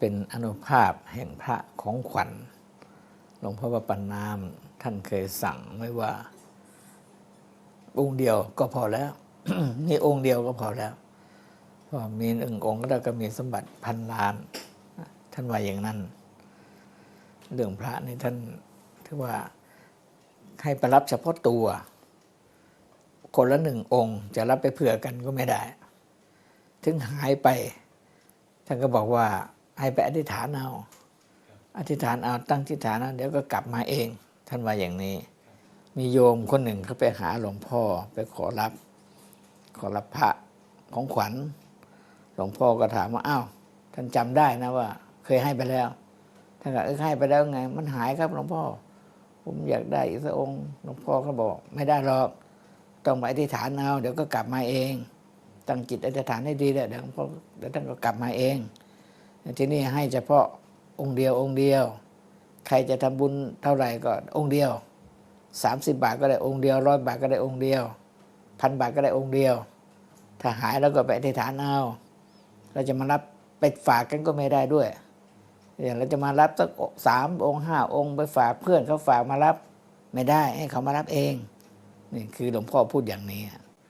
เป็นอนุภาพแห่งพระของขวัญหลวงพ่อประปันนามท่านเคยสั่งไว้ว่าองค์เดียวก็พอแล้ว มีองค์เดียวก็พอแล้วพราะมีหนึ่งองค์แล้วก็มีสมบัติพันล้าน ท่านว่าอย่างนั้น เรื่องพระนี่ท่านถือว่าให้ไปรับเฉพาะตัว คนละหนึ่งองค์จะรับไปเผื่อกันก็ไม่ได้ ถึงหายไป ท่านก็บอกว่า ให้ไปอธิษฐานเอา อธิษฐานเอาตั้งอธิษฐานเอาเดี๋ยวก็กลับมาเอง ท่านว่าอย่างนี้ มีโยมคนหนึ่งเขาไปหาหลวงพ่อไปขอรับ ขอรับพระของขวัญ หลวงพ่อก็ถามว่าอ้าวท่านจำได้นะว่า เคยให้ไปแล้วท่านก็เออให้ไปแล้วไง มันหายครับหลวงพ่อ ผมอยากได้อีกสักองค์หลวงพ่อก็บอก ไม่ได้หรอกต้องไปอธิษฐานเอาเดี๋ยวก็กลับมาเอง ตั้งจิตอธิษฐานให้ดีแล้วเดี๋ยวหลวงพ่อเดี๋ยวท่านก็กลับมาเอง ที่นี่ให้เฉพาะองค์เดียวองค์เดียว ใครจะทำบุญเท่าไหร่ก็องค์เดียวสามสิบบาทก็ได้องค์เดียวร้อยบาทก็ได้องค์เดียวพันบาทก็ได้องค์เดียว ถ้าหายแล้วก็ไปอธิษฐานเอาเราจะมารับไปฝากกันก็ไม่ได้ด้วยอย่างเราจะมารับสักสามองค์ห้าองค์ไปฝากเพื่อนเขาฝากมารับไม่ได้ให้เขามารับเอง นี่คือหลวงพ่อพูดอย่างนี้